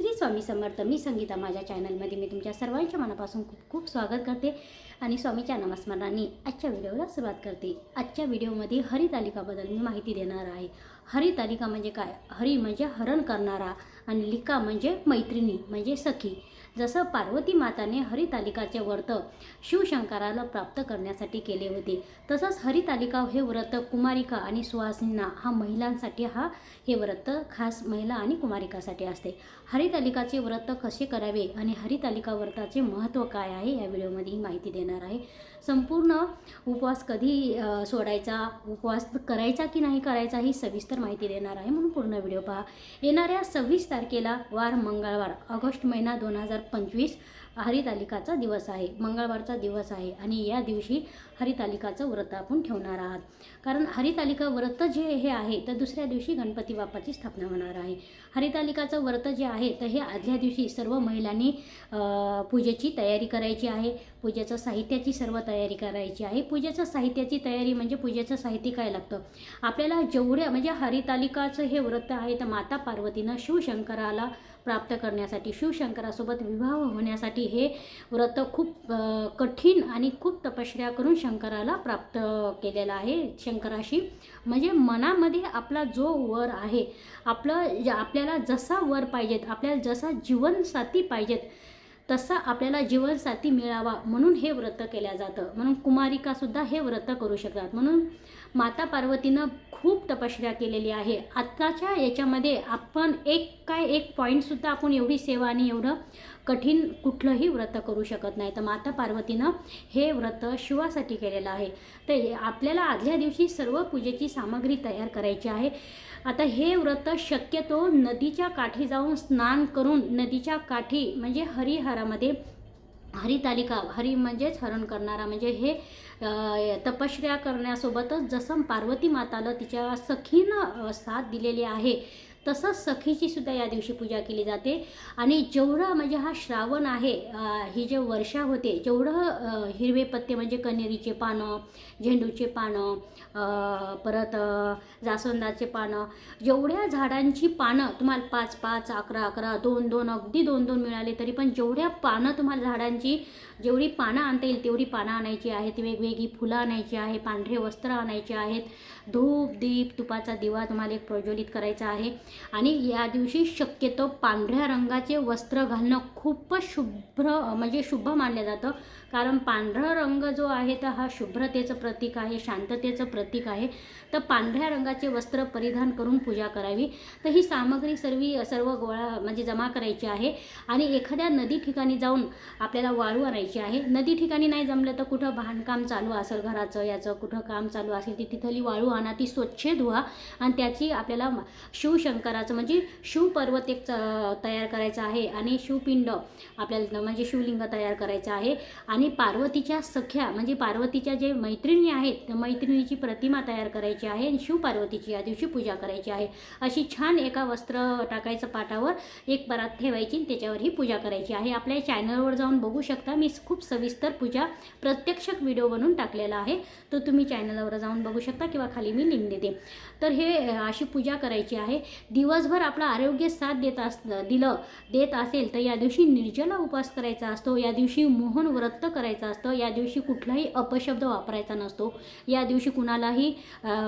श्री स्वामी समर्थ मी संगीता माझ्या चॅनलमध्ये मी तुमच्या सर्वांच्या मनापासून खूप खूप स्वागत करते आणि स्वामीच्या नामस्मरणाने आजच्या व्हिडिओला सुरुवात करते. आजच्या व्हिडिओमध्ये हरितालिकाबद्दल मी माहिती देणार आहे. हरितालिका म्हणजे काय? हरी म्हणजे हरण करणारा आणि लिका म्हणजे मैत्रिणी म्हणजे सखी. जसं पार्वती माताने हरितालिकाचे व्रत शिवशंकराला प्राप्त करण्यासाठी केले होते तसंच हरितालिका हे व्रत कुमारिका आणि सुहासिना हा महिलांसाठी हा हे व्रत खास महिला आणि कुमारिकासाठी असते. हरितालिकाचे व्रत कसे करावे आणि हरितालिका व्रताचे महत्त्व काय आहे या व्हिडिओमध्ये ही माहिती देणार आहे. संपूर्ण उपवास कधी सोडायचा उपवास करायचा की नाही करायचा ही सविस्तर माहिती देणार आहे. म्हणून पूर्ण व्हिडिओ पहा. येणाऱ्या सव्वीस तारखेला वार मंगळवार ऑगस्ट महिना दोन हजार पंचवीस हरितालिकाचा दिवस आहे. मंगळवारचा दिवस आहे आणि या दिवशी हरितालिकाचं व्रत आपण ठेवणार आहात. कारण हरितालिका व्रत जे हे आहे तर दुसऱ्या दिवशी गणपती बाप्पाची स्थापना होणार आहे. हरितालिकाचं व्रत जे आहे तर हे आदल्या दिवशी सर्व महिलांनी पूजेची तयारी करायची आहे. पूजेचं साहित्याची सर्व तयारी करायची आहे. पूजेचं साहित्याची तयारी म्हणजे पूजेचं साहित्य काय लागतं? आपल्याला जेवढ्या म्हणजे हरितालिकाचं हे व्रत आहे तर माता पार्वतीनं शिवशंकराला प्राप्त करण्यासाठी शिवशंकरासोबत विवाह होण्यासाठी हे व्रत खूप कठीण आणि खूप तपश्चर्या करून शंकराला प्राप्त केलेलं आहे. शंकराशी म्हणजे मनामध्ये आपला जो वर आहे आपलं आपल्याला जसा वर पाहिजेत आपल्याला जसा जीवनसाथी पाहिजेत तसा आपल्याला जीवनसाथी मिळावा म्हणून हे व्रत केलं जातं. म्हणून कुमारिकासुद्धा हे व्रत करू शकतात. म्हणून माता पार्वतीनं खूप तपश्चर्या केलेली आहे. आत्ताच्या याच्यामध्ये आपण एक काय एक पॉईंटसुद्धा आपण एवढी सेवा आणि एवढं कठीण कुठलंही व्रत करू शकत नाही. तर माता पार्वतीनं हे व्रत शिवासाठी केलेलं आहे. तर हे आपल्याला आदल्या दिवशी सर्व पूजेची सामग्री तयार करायची आहे. आता हे व्रत शक्यतो नदीच्या काठी जाऊन स्नान करून नदीच्या काठी म्हणजे हरिहरामध्ये हरितालिका हरी म्हणजेच हरण करणारा. म्हणजे हे अ, तपश्चर्या करण्यासोबतच जसं पार्वती माताला तिच्या सखीनं साथ दिलेली आहे तसंच सखीची सुद्धा या दिवशी पूजा केली जाते. आणि जेवढं म्हणजे हा श्रावण आहे ही जे वर्षा होते जेवढं हिरवे पत्ते म्हणजे कनेरीचे पानं झेंडूचे पानं परत जास्वंदाचे पानं जेवढ्या झाडांची पानं तुम्हाला पाच पाच अकरा अकरा दोन दोन अगदी दोन दोन मिळाले तरी पण जेवढ्या पानं तुम्हाला झाडांची जेवढी पानं आणता येईल तेवढी पानं आणायची आहेत वेगवेगळी फुलं आणायची आहे पांढरे वस्त्र आणायचे आहेत. धूप दीप तुपाचा दिवा तुम्हाला एक प्रज्वलित करायचा आहे. आणि या दिवशी शक्यतो पांढऱ्या रंगाचे वस्त्र घालणं खूपच शुभ्र म्हणजे शुभ मानलं जातं. कारण पांढरा रंग जो आहे तर हा शुभ्रतेचं प्रतीक आहे शांततेचं प्रतीक आहे. तर पांढऱ्या रंगाचे वस्त्र परिधान करून पूजा करावी. तर ही सामग्री सर्व सर्व गोळा म्हणजे जमा करायची आहे. आणि एखाद्या नदी ठिकाणी जाऊन आपल्याला वाळू आणायची आहे. नदी ठिकाणी नाही जमलं तर कुठं बांधकाम चालू असेल घराचं याचं कुठं काम चालू असेल ती तिथली वाळू आणा ती स्वच्छ धुवा. आणि त्याची आपल्याला शिवशंकराचं म्हणजे शिवपर्वत एक तयार करायचं आहे. आणि शिवपिंड आपल्याला म्हणजे शिवलिंग तयार करायचं आहे. आणि आणि पार्वतीच्या सख्या म्हणजे पार्वतीच्या जे मैत्रिणी आहेत त्या मैत्रिणीची प्रतिमा तयार करायची आहे आणि शिवपार्वतीची या दिवशी पूजा करायची आहे. अशी छान एका वस्त्र टाकायचं पाटावर एक परात ठेवायची आणि त्याच्यावर ही पूजा करायची आहे. आपल्या चॅनलवर जाऊन बघू शकता मी खूप सविस्तर पूजा प्रत्यक्ष व्हिडिओ बनवून टाकलेला आहे. तो तुम्ही चॅनलवर जाऊन बघू शकता किंवा खाली मी लिंक देते. तर हे अशी पूजा करायची आहे. दिवसभर आपलं आरोग्य साथ देत अस दिलं देत असेल तर या दिवशी निर्जला उपवास करायचा असतो. या दिवशी मोहन व्रत करायचं असतं. या दिवशी कुठलाही अपशब्द वापरायचा नसतो. या दिवशी कुणालाही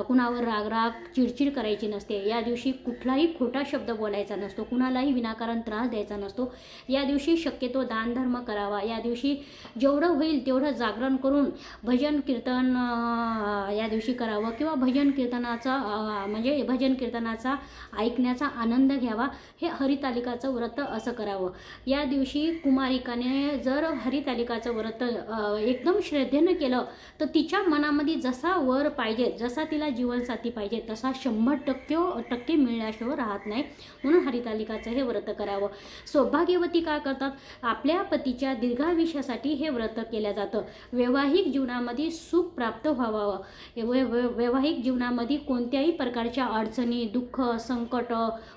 कुणावर राग राग चिडचिड करायची नसते. या दिवशी कुठलाही खोटा शब्द बोलायचा नसतो. कुणालाही विनाकारण त्रास द्यायचा नसतो. या दिवशी शक्यतो दानधर्म करावा. या दिवशी जेवढं होईल तेवढं जागरण करून भजन कीर्तन या दिवशी करावं किंवा भजन कीर्तनाचा म्हणजे भजन कीर्तनाचा ऐकण्याचा आनंद घ्यावा. हे हरितालिकाचं व्रत असं करावं. या दिवशी कुमारिकाने जर हरितालिकाचं व्रत तर एकदम श्रद्धेनं केलं तर तिच्या मनामध्ये जसा वर पाहिजे जसा तिला जीवनसाथी पाहिजे तसा शंभर टक्के टक्के मिळण्याशिवाय राहत नाही. म्हणून हरितालिकाचं हे व्रत करावं. सौभाग्यवती काय करतात? आपल्या पतीच्या दीर्घायुष्यासाठी हे व्रत केलं जातं. वैवाहिक जीवनामध्ये सुख प्राप्त व्हावं. वै- वैवाहिक जीवनामध्ये कोणत्याही प्रकारच्या अडचणी दुःख संकट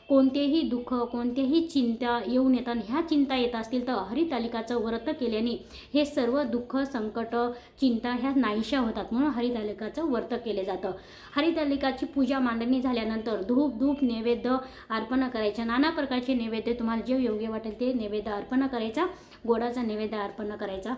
कोणतेही दुःख कोणतेही चिंता येऊन येतात. ह्या चिंता येत असतील तर हरितालिकाचं व्रत केल्याने हे सर्व दुःख संकट चिंता ह्या नाहीशा होतात म्हणून हरितालिकाचं व्रत केले जातं. हरितालिकाची पूजा मांडणी झाल्यानंतर धूप धूप नैवेद्य अर्पण करायचे. नाना प्रकारचे नैवेद्य तुम्हाला जे योग्य वाटेल ते नैवेद्य अर्पण करायचा गोडाचा नैवेद्य अर्पण करायचा.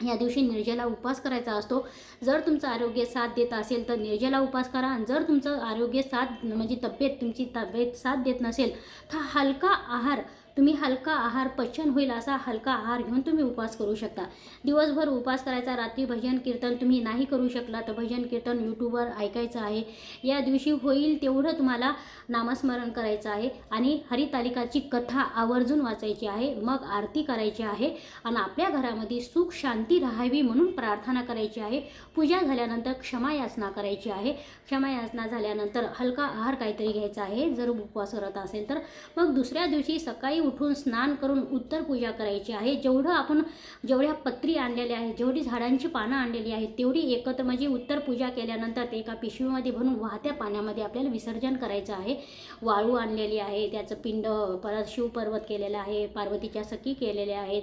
या दिवशी निर्जला उपवास करायचा असतो. जर तुमचं आरोग्य साथ देत असेल तर निर्जला उपास करा. आणि जर तुमचं आरोग्य साथ म्हणजे तब्येत तुमची तब्येत साथ देत नसेल तर हलका आहार तुम्ही हलका आहार पचन होईल असा हलका आहार घेऊन तुम्ही उपवास करू शकता. दिवसभर उपवास करायचा रात्री भजन कीर्तन तुम्ही नाही करू शकला तर भजन कीर्तन यूट्यूबवर ऐकायचं आहे. या दिवशी होईल तेवढं तुम्हाला नामस्मरण करायचं आहे आणि हरितालिकाची कथा आवर्जून वाचायची आहे मग आरती करायची आहे आणि आपल्या घरामध्ये सुख शांती राहावी म्हणून प्रार्थना करायची आहे. पूजा झाल्यानंतर क्षमायाचना करायची आहे. क्षमायाचना झाल्यानंतर हलका आहार काहीतरी घ्यायचा आहे. जर उपवास करत असेल तर. मग दुसऱ्या दिवशी सकाळी उठून स्नान करून उत्तर पूजा करायची आहे. जेवढं आपण जेवढ्या पत्री आणलेल्या आहेत जेवढी झाडांची पानं आणलेली आहेत तेवढी एकत्र म्हणजे उत्तर पूजा केल्यानंतर ते एका पिशवीमध्ये भरून वाहत्या पाण्यामध्ये आपल्याला विसर्जन करायचं आहे. वाळू आणलेली आहे त्याचं पिंड परत शिवपर्वत केलेलं आहे पार्वतीच्या सखी केलेल्या आहेत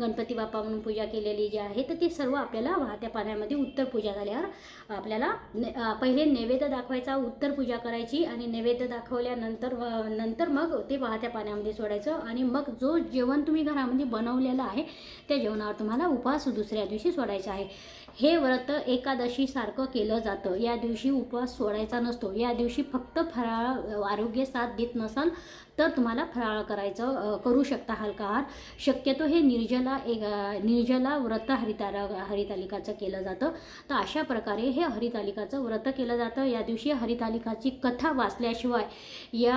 गणपती बाप्पा म्हणून पूजा केलेली जी आहे तर ते सर्व आपल्याला वाहत्या पाण्यामध्ये उत्तर पूजा झाल्यावर आपल्याला ने- पहिले नैवेद्य दाखवायचा उत्तर पूजा करायची आणि नैवेद्य दाखवल्यानंतर नंतर मग ते वाहत्या पाण्यामध्ये सोडायचं. आणि मग जो जेवण तुम्ही घरामध्ये बनवलेलं आहे त्या जेवणावर तुम्हाला उपवास दुसऱ्या दिवशी सोडायचा आहे. हे व्रत एकादशीसारखं केलं जातं. या दिवशी उपवास सोडायचा नसतो. या दिवशी फक्त फराळ आरोग्य साथ देत नसाल तर तुम्हाला फराळ करायचं करू शकता हलका आहार शक्यतो हे निर्जला एक निर्जला व्रत हरितारा हरितालिकाचं केलं जातं. तर अशा प्रकारे हे हरितालिकाचं व्रत केलं जातं. या दिवशी हरितालिकाची कथा वाचल्याशिवाय या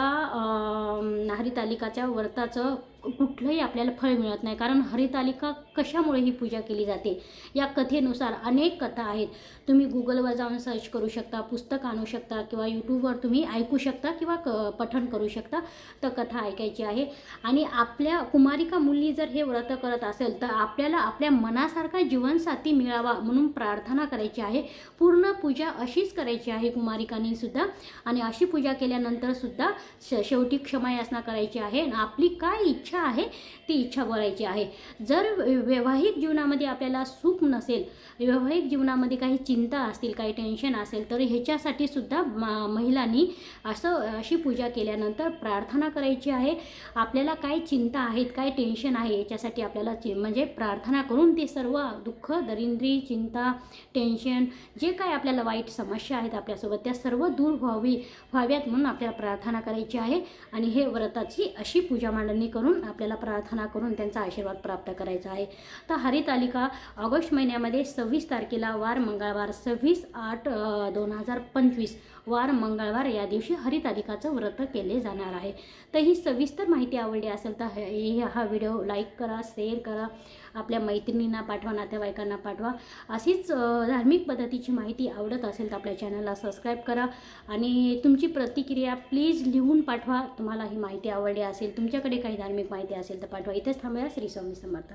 हरितालिकाच्या व्रताचं कुठलंही आपल्याला फळ मिळत नाही. कारण हरितालिका कशामुळे ही पूजा केली जाते? या कथेनुसार अनेक कथा आहेत. तुम्ही गुगलवर जाऊन सर्च करू शकता पुस्तक आणू शकता किंवा यूट्यूबवर तुम्ही ऐकू शकता किंवा क पठण करू शकता. तर कथा ऐकायची आहे. आणि आपल्या कुमारिका मुली जर हे व्रत करत असेल तर आपल्याला आपल्या मनासारखा जीवनसाथी मिळावा म्हणून प्रार्थना करायची आहे. पूर्ण पूजा अशीच करायची आहे कुमारिकांनी सुद्धा. आणि अशी पूजा केल्यानंतर सुद्धा श शेवटी क्षमायाचना करायची आहे. आणि आपली काय इच्छा इच्छा आहे ती इच्छा बोलायची आहे. जर वैवाहिक जीवनामध्ये आपल्याला सुख नसेल वैवाहिक जीवनामध्ये काही चिंता असतील काही टेन्शन असेल तर ह्याच्यासाठी सुद्धा महिलांनी असं अशी पूजा केल्यानंतर प्रार्थना करायची आहे. आपल्याला काय चिंता आहेत काय टेन्शन आहे याच्यासाठी आपल्याला चि म्हणजे प्रार्थना करून ते सर्व दुःख दरिंद्री चिंता टेन्शन जे काय आपल्याला वाईट समस्या आहेत आपल्यासोबत त्या सर्व दूर व्हावी व्हाव्यात म्हणून आपल्याला प्रार्थना करायची आहे. आणि हे व्रताची अशी पूजा मांडणी करून आपल्याला प्रार्थना करून त्यांचा आशीर्वाद प्राप्त करायचा आहे. तर हरितालिका ऑगस्ट महिन्यामध्ये सव्वीस तारखेला वार मंगळवार सव्वीस आठ दोन हजार पंचवीस वार मंगळवार या दिवशी हरितालिकाचं व्रत केले जाणार आहे. तर ही सविस्तर माहिती आवडली असेल तर हे हा व्हिडिओ लाईक करा शेअर करा. आपल्या मैत्रिणींना पाठवा नातेवाईकांना पाठवा. अशीच धार्मिक पद्धतीची माहिती आवडत असेल तर आपल्या चॅनलला सबस्क्राईब करा. आणि तुमची प्रतिक्रिया प्लीज लिहून पाठवा. तुम्हाला ही माहिती आवडली असेल तुमच्याकडे काही धार्मिक माहिती असेल तर पाठवा. इथेच थांबूया. श्री स्वामी समर्थ.